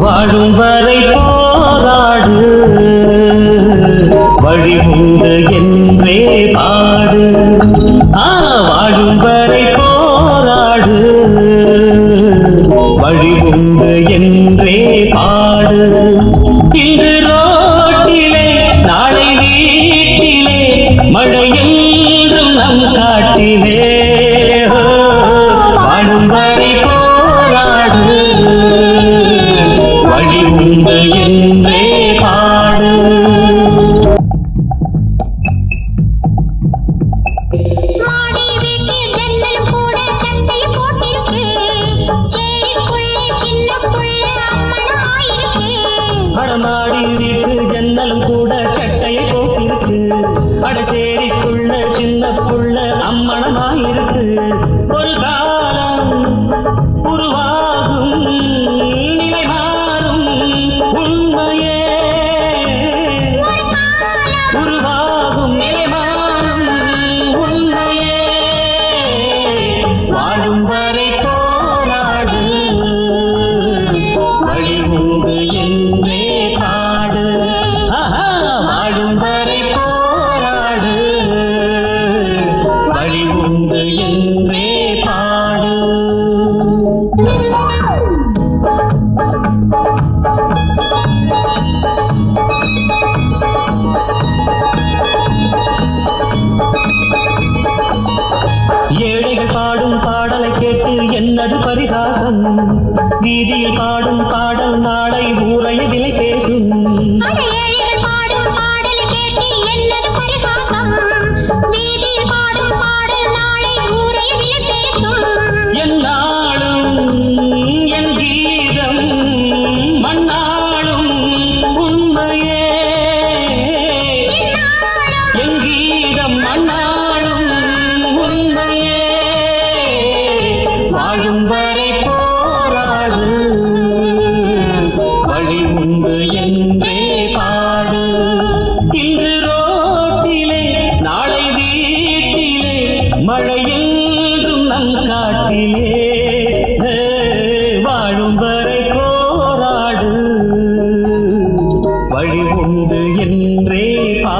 வாழும் வரை போராடு. வழிமுண்டு என்றே பாடு. Bumba. என் என்னது பரிகாசம்? வீதியில் பாடும் பாடல் நாளை ஊரைய விலை பேசும். உண்டு என்றே ஆ